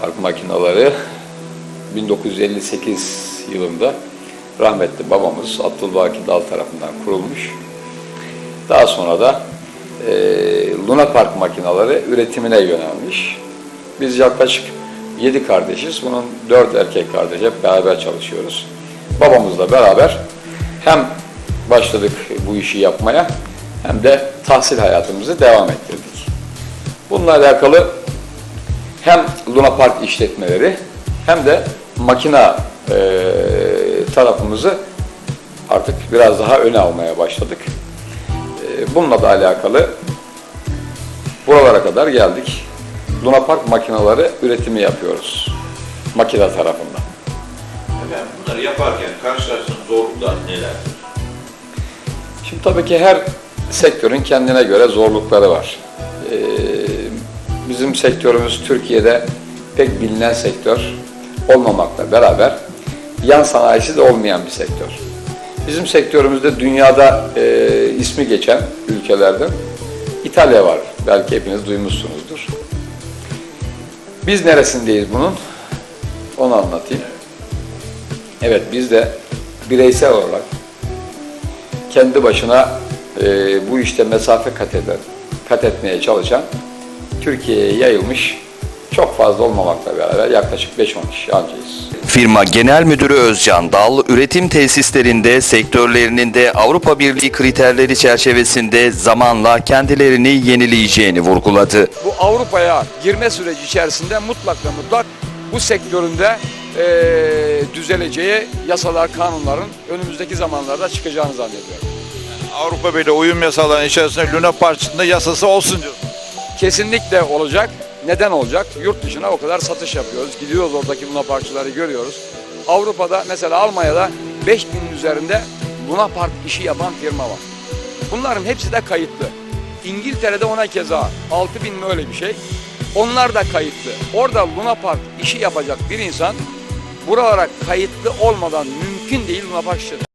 Luna Park makinaları 1958 yılında rahmetli babamız Abdülbaki Dal tarafından kurulmuş. Daha sonra da e, Luna Park makinaları üretimine yönelmiş. Biz yaklaşık 7 kardeşiz. Bunun 4 erkek kardeş hep beraber çalışıyoruz. Babamızla beraber hem başladık bu işi yapmaya hem de tahsil hayatımızı devam ettirdik. Bununla alakalı hem Luna Park işletmeleri hem de makina e, tarafımızı artık biraz daha öne almaya başladık. E, bununla da alakalı buralara kadar geldik. Luna Park makinaları üretimi yapıyoruz. Makine tarafında. Efendim bunları yaparken karşılaştığınız zorluklar nelerdir? Şimdi tabii ki her sektörün kendine göre zorlukları var. Ee, bizim sektörümüz Türkiye'de pek bilinen sektör olmamakla beraber yan sanayisi de olmayan bir sektör. Bizim sektörümüzde dünyada e, ismi geçen ülkelerden İtalya var. Belki hepiniz duymuşsunuzdur. Biz neresindeyiz bunun? Onu anlatayım. Evet biz de bireysel olarak kendi başına e, bu işte mesafe kat eden, kat etmeye çalışan Türkiye'ye yayılmış fazla olmamakla beraber yaklaşık 5-10 kişi ancayız. Firma Genel Müdürü Özcan Dal, üretim tesislerinde sektörlerinin de Avrupa Birliği kriterleri çerçevesinde zamanla kendilerini yenileyeceğini vurguladı. bu Avrupa'ya girme süreci içerisinde mutlak ve mutlak bu sektöründe eee, düzeleceği yasalar, kanunların önümüzdeki zamanlarda çıkacağını zannediyorum. Avrupa Birliği uyum yasalarının içerisinde Luna Park'ın yasası olsun diyor. Kesinlikle olacak. Neden olacak? Yurt dışına o kadar satış yapıyoruz. Gidiyoruz oradaki Luna Parkçıları görüyoruz. Avrupa'da mesela Almanya'da 5000'in üzerinde Luna Park işi yapan firma var. Bunların hepsi de kayıtlı. İngiltere'de ona keza 6000 mi öyle bir şey. Onlar da kayıtlı. Orada Luna Park işi yapacak bir insan buralara kayıtlı olmadan mümkün değil Luna Park işi.